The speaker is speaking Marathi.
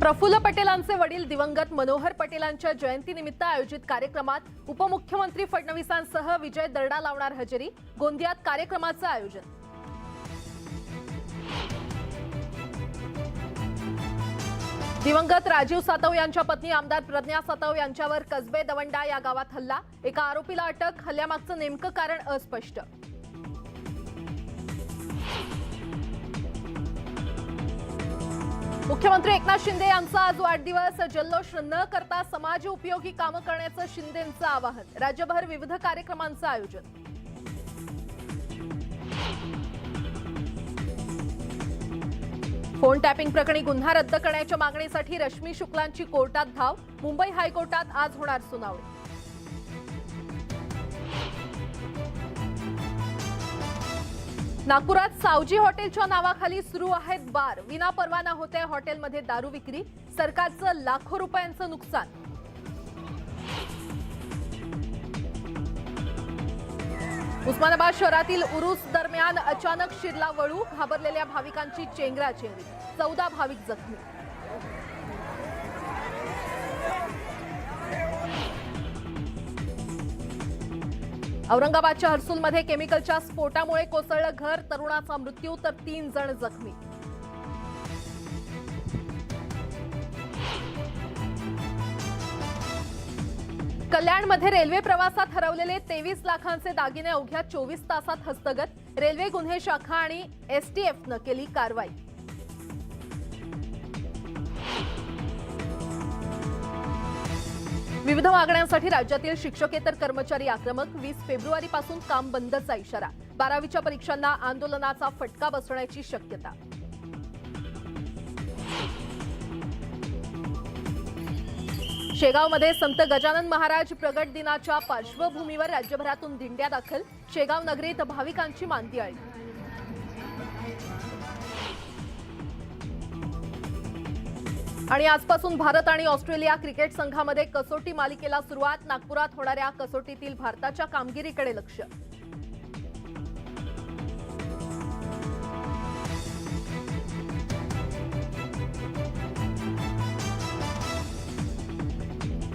प्रफुल्ल पटेलांचे वडील दिवंगत मनोहर पटेलांच्या जयंतीनिमित्त आयोजित कार्यक्रमात उपमुख्यमंत्री फडणवीसांसह विजय दर्डा लावणार हजेरी गोंदियात कार्यक्रमाचं आयोजन. दिवंगत राजीव सातव यांच्या पत्नी आमदार प्रज्ञा सातव यांच्यावर कसबे दवंडा या गावात हल्ला एका आरोपीला अटक हल्ल्यामागचं नेमकं कारण अस्पष्ट. मुख्यमंत्री एकनाथ शिंदे यांचा आज वाढदिवस. जल्लोष न करता समाज उपयोगी कामं करण्याचं शिंदेचं आवाहन. राज्यभर विविध कार्यक्रमांचं आयोजन. फोन टॅपिंग प्रकरणी गुन्हा रद्द करण्याच्या मागणीसाठी रश्मी शुक्लांची कोर्टात धाव. मुंबई हायकोर्टात आज होणार सुनावणी. नागपुरात सावजी हॉटेलच्या नावाखाली सुरू आहेत बार. विना परवाना होते हॉटेलमध्ये दारू विक्री सरकारचं लाखो रुपयांचं नुकसान. उस्मानाबाद शहरातील उरूस दरम्यान अचानक शिरला वळू घाबरलेल्या भाविकांची चेंगराचेंगरी चौदा भाविक जखमी. औरंगाबादच्या हर्सूलमध्ये केमिकलच्या स्फोटामुळे कोसळलं घर तरुणाचा मृत्यू तर तीन जण जखमी. कल्याणमध्ये रेल्वे प्रवासात हरवलेले तेवीस लाखांचे दागिने अवघ्या चोवीस तासात हस्तगत. रेल्वे गुन्हे शाखा आणि एसटीएफनं केली कारवाई. विविध मागण्यांसाठी राज्यातील शिक्षकेतर कर्मचारी आक्रमक. वीस फेब्रुवारीपासून काम बंदचा इशारा. बारावीच्या परीक्षांना आंदोलनाचा फटका बसण्याची शक्यता. शेगावमध्ये संत गजानन महाराज प्रगट दिनाच्या पार्श्वभूमीवर राज्यभरातून दिंड्या दाखल. शेगाव नगरीत भाविकांची मांदी आळी आणि आजपासून भारत आणि ऑस्ट्रेलिया क्रिकेट संघामध्ये कसोटी मालिकेला सुरुवात. नागपुरात होणाऱ्या कसोटीतील भारताच्या कामगिरीकडे लक्ष.